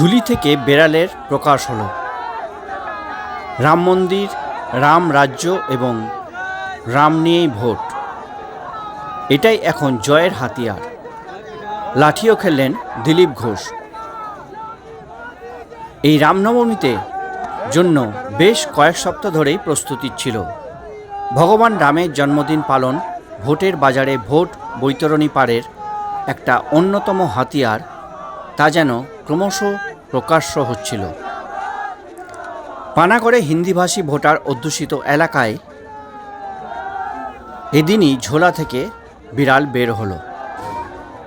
ঝুলি থেকে বেড়ালের প্রকাশ হলো। রাম মন্দির, রাম রাজ্য এবং রাম নিয়েই ভোট। এটাই এখন জয়ের হাতিয়ার। লাঠিও খেললেন দিলীপ ঘোষ। এই রামনবমীতে জন্য বেশ কয়েক সপ্তাহ ধরেই প্রস্তুতি ছিল। ভগবান রামের জন্মদিন পালন ভোটের বাজারে ভোট বৈতরণী পারের একটা অন্যতম হাতিয়ার তা যেন ক্রমশ প্রকাশ্য হচ্ছিল। পানাগড়ে হিন্দিভাষী ভোটার অধ্যুষিত এলাকায় এদিনই ঝোলা থেকে বিড়াল বের হলো।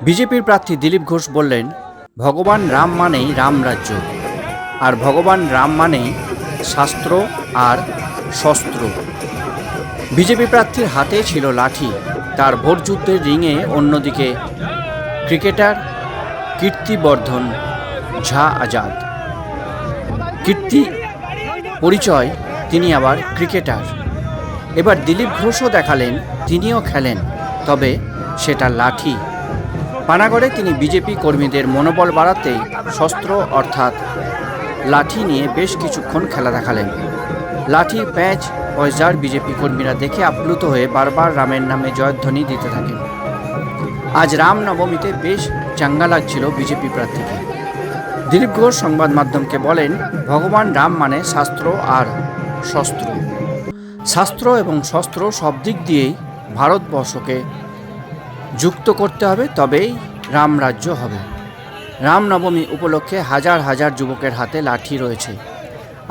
বিজেপির প্রার্থী দিলীপ ঘোষ বললেন, ভগবান রাম মানেই রামরাজ্য আর ভগবান রাম মানেই শাস্ত্র আর শস্ত্র বিজেপি প্রার্থীর হাতে ছিল লাঠি, তার ভোটযুদ্ধের রিঙে অন্যদিকে ক্রিকেটার কীর্তিবর্ধন ঝা আজাদ। কীর্তি, পরিচয়, তিনি আবার ক্রিকেটার। এবার দিলীপ ঘোষও দেখালেন, তিনিও খেলেন, তবে সেটা লাঠি। পানাগড়ে তিনি বিজেপি কর্মীদের মনোবল বাড়াতেই শস্ত্র অর্থাৎ লাঠি নিয়ে বেশ কিছুক্ষণ খেলা দেখালেন। লাঠি, প্যাঁচ পয়সার বিজেপি কর্মীরা দেখে আপ্লুত হয়ে বারবার রামের নামে জয়ধ্বনি দিতে থাকেন। আজ রাম নবমীতে বেশ চাঙ্গা লাগছিল বিজেপি প্রার্থীকে। দিলীপ ঘোষ সংবাদ মাধ্যমকে বলেন, ভগবান রাম মানে শাস্ত্র আর শস্ত্র। শাস্ত্র এবং শস্ত্র সব দিক দিয়েই ভারতবর্ষকে যুক্ত করতে হবে, তবেই রামরাজ্য হবে। রামনবমী উপলক্ষে হাজার হাজার যুবকের হাতে লাঠি রয়েছে।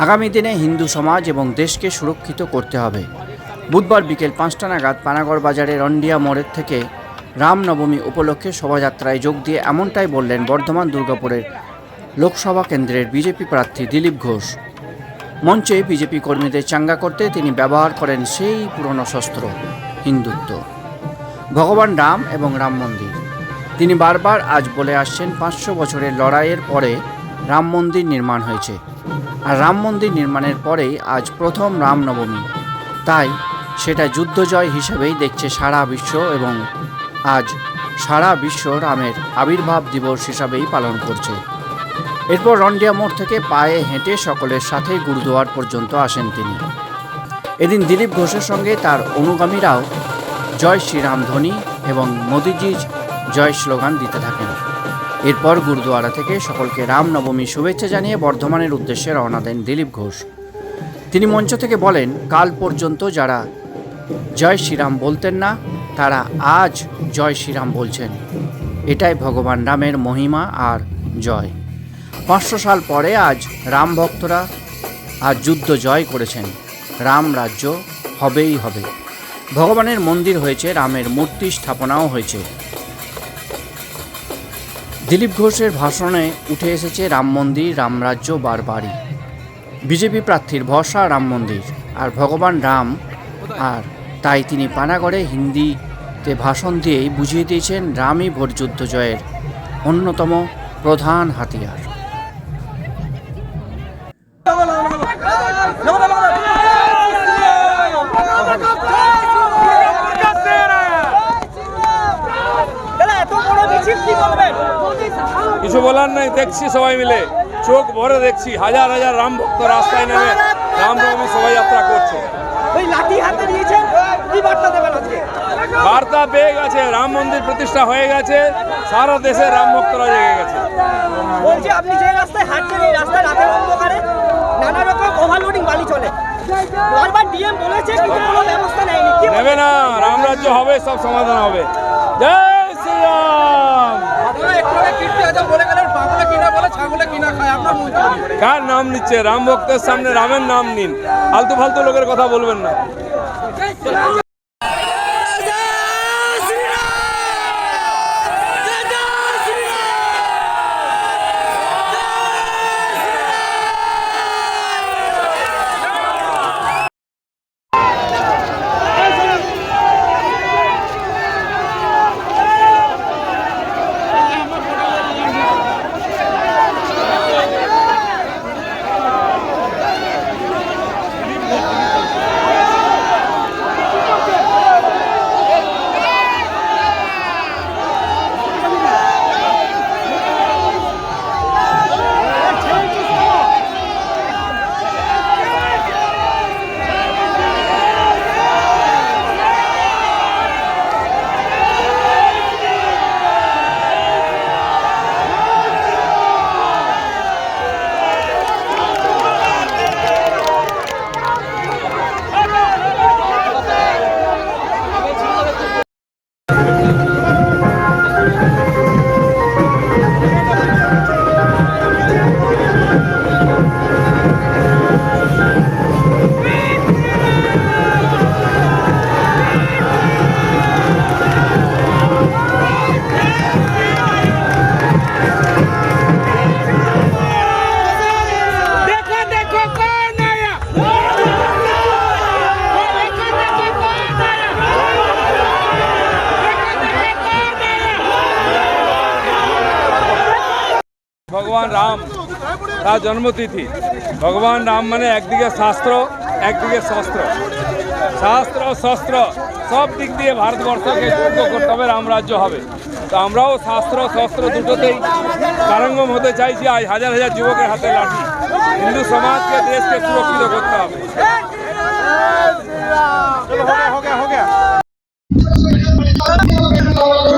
আগামী দিনে হিন্দু সমাজ এবং দেশকে সুরক্ষিত করতে হবে। বুধবার বিকেল পাঁচটা নাগাদ পানাগড় বাজারের রন্ডিয়া মোড়ের থেকে রামনবমী উপলক্ষে শোভাযাত্রায় যোগ দিয়ে এমনটাই বললেন বর্ধমান দুর্গাপুরের লোকসভা কেন্দ্রের বিজেপি প্রার্থী দিলীপ ঘোষ। মঞ্চে বিজেপি কর্মীদের চাঙ্গা করতে তিনি ব্যবহার করেন সেই পুরনো শস্ত্র, হিন্দুত্ব। ভগবান রাম এবং রাম মন্দির। তিনি বারবার আজ বলে আসছেন পাঁচশো বছরের লড়াইয়ের পরে রাম মন্দির নির্মাণ হয়েছে। আর রাম মন্দির নির্মাণের পরেই আজ প্রথম রামনবমী। তাই সেটা যুদ্ধজয় হিসেবেই দেখছে সারা বিশ্ব এবং আজ সারা বিশ্ব রামের আবির্ভাব দিবস হিসাবেই পালন করছে। এরপর রন্ডিয়া মোড় থেকে পায়ে হেঁটে সকলের সাথে গুরুদুয়ার পর্যন্ত আসেন তিনি। এদিন দিলীপ ঘোষের সঙ্গে তার অনুগামীরাও জয় শ্রীরাম ধ্বনি এবং মোদিজির জয় স্লোগান দিতে থাকেন। এরপর গুরুদুয়ারা থেকে সকলকে রামনবমী শুভেচ্ছা জানিয়ে বর্ধমানের উদ্দেশ্যে রওনা দেন দিলীপ ঘোষ। তিনি মঞ্চ থেকে বলেন, কাল পর্যন্ত যারা জয় শ্রীরাম বলতেন না, তারা আজ জয় শ্রীরাম বলছেন। এটাই ভগবান রামের মহিমা আর জয়। পাঁচশো সাল পরে আজ রাম ভক্তরা আজ যুদ্ধ জয় করেছেন। রাম রাজ্য হবেই হবে। ভগবানের মন্দির হয়েছে, রামের মূর্তি স্থাপনাও হয়েছে। দিলীপ ঘোষের ভাষণে উঠে এসেছে রাম মন্দির রামরাজ্য বারবারই বিজেপি প্রার্থীর ভরসা রাম মন্দির, আর ভগবান রাম আর তাই তিনি পানাগড়ে হিন্দিতে ভাষণ দিয়েই বুঝিয়ে দিয়েছেন রামই ভোটযুদ্ধ জয়ের অন্যতম প্রধান হাতিয়ার। কিছু বলার নাই দেখছি সবাই মিলে। চোখ ভরে দেখছি হাজার হাজার রাম ভক্ত রাস্তায় নেমে রাম রামনবমী শোভাযাত্রা করছে। বার্তা পেয়ে গেছে রাম মন্দির প্রতিষ্ঠা হয়ে গেছে সারা দেশে রাম ভক্তরা জেগে গেছে। বলছি আপনি যে রাস্তায় হাঁটছেন এই রাস্তায় রাতের অন্ধকারে নানা রকম ওভারলোডিং বালি চলে। বারবার ডিএম বলেছে কিন্তু কোনো ব্যবস্থা নেয়নি। কি বলবেন? নেবে না রামরাজ্য হবে সব সমাধান হবে। জয়! কার। নাম নিচ্ছে? রাম ভক্তের সামনে রামের নাম নিন। আলতু ফালতু লোকের কথা বলবেন না। ভগবান রাম তার জন্মতিথি ভগবান রাম মানে একদিকে শাস্ত্র একদিকে শস্ত্র শাস্ত্র শস্ত্র সব দিক দিয়ে ভারতবর্ষকে যোগ্য করতে হবে রামরাজ্য হবে তো আমরাও শাস্ত্র শস্ত্র দুটোতেই কারঙ্গম হতে চাইছি আজ হাজার হাজার যুবকের হাতে লাঠি হিন্দু সমাজকে দেশকে সুরক্ষিত করতে হবে उपस्थित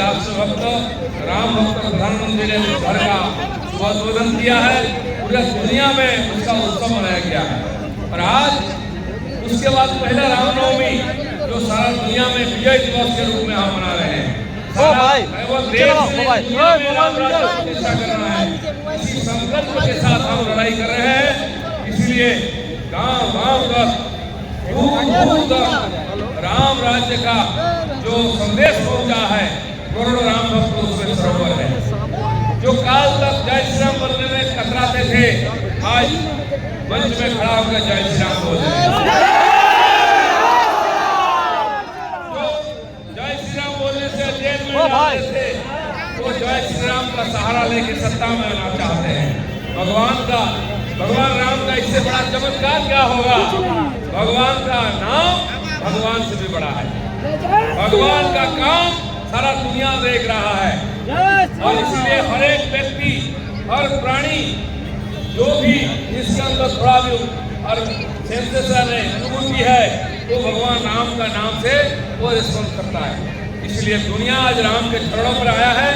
हमारे देश के राम भक्त प्रधानमंत्री ने उस घर का उद्बोधन किया है। पूरे दुनिया में उसका उत्सव मनाया गया है। और आज उसके बाद पहला रामनवमी जो सारा दुनिया में विजय दिवस के रूप में हम मना रहे हैं। है। इसी संकल्प के साथ हम लड़ाई कर रहे हैं। इसलिए गाँव गाँव तक दूर दूर तक राम राज्य का जो संदेश पहुँचा है करोड़ों राम भक्त उसमें सरोवर है। जो काल तक जय श्री राम बोलने में कतराते थे आज मंच में खड़ा होकर जय श्री राम बोल रहे जय श्री राम बोलने से जेल में जाते थे वो जय श्री राम का सहारा लेके सत्ता में आना चाहते हैं। भगवान का भगवान राम का इससे बड़ा चमत्कार क्या होगा? भगवान का नाम भगवान से भी बड़ा है। भगवान का काम सारा दुनिया देख रहा है। और इसलिए हर एक व्यक्ति हर प्राणी जो भी इसके अंदर थोड़ा भी और सेंसेशन है अनुभूति है वो तो भगवान राम का नाम से वो रिस्पॉन्स करता है। इसलिए दुनिया आज राम के चरणों पर आया है।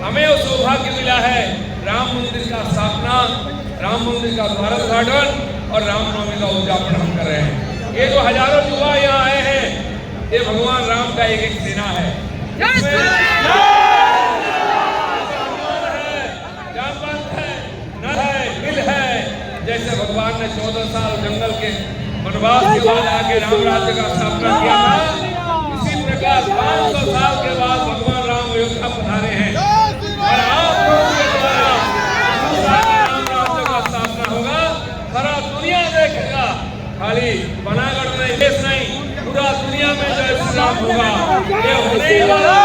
हमें वो सौभाग्य मिला है। राम मंदिर का स्थापना राम मंदिर का भारत और रामनवमी का उद्यापन हम कर रहे हैं। ये जो हज़ारों युवा यहाँ आए हैं ये भगवान राम का एक एक सेना है। जैसे भगवान ने चौदह साल जंगल के वनवास के बाद आके राम राज्य का स्थापना किया। था इसी प्रकार पाँच सौ साल के बाद भगवान राम अयोध्या पधारे हैं और आप के द्वारा राम राज्य का स्थापना होगा। सारा दुनिया देखेगा। खाली बनागढ़ पूरा दुनिया में जय श्री होगा, ये होने ही वाला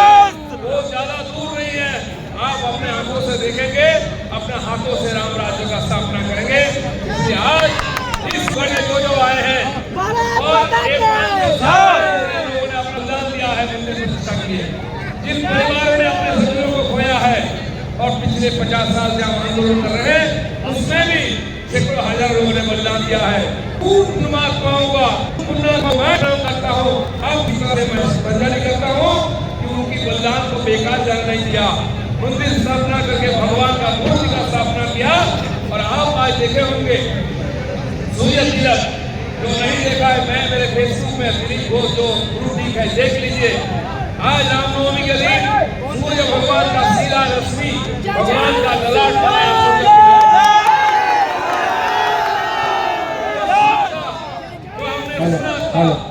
वो ज़्यादा दूर नहीं है। आप अपने आँखों से देखेंगे, अपने हाथों से राम राज्य का स्थापना करेंगे। आज इस बड़े जो जो आए हैं, और एक ने अपना बलिदान दिया है मंदिर प्रतिष्ठा ने अपने सज्जनों को खोया है, और पिछले पचास साल से हम आंदोलन कर रहे हैं, उसमें भी सैकड़ों हज़ार लोगों ने बलिदान दिया है। पूर्ण महात्माओं का पुण्य करता हूँ। अब से मैं श्रद्धांजलि करता हूँ कि उनकी बलिदान को बेकार जाने नहीं दिया। मंदिर स्थापना करके भगवान का मूर्ति का स्थापना किया, और आप आज देखे होंगे सूर्य तिलक जो नहीं देखा है, मैं मेरे फेसबुक में दिलीप घोष जो गुरु है, देख लीजिए। आज रामनवमी के दिन, सूर्य भगवान का सीधा रश्मि, भगवान का ललाट बनाया सूर्य तिलक।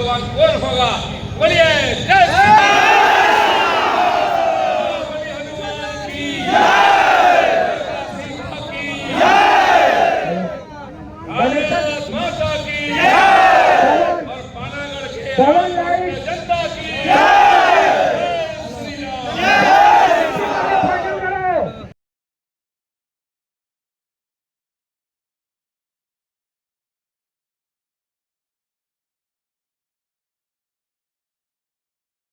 सौभाग्यवान कौन होगा बोलिए जय श्री राम। बोलिए हनुमान की सीता की भारत माता की और पानागढ़ के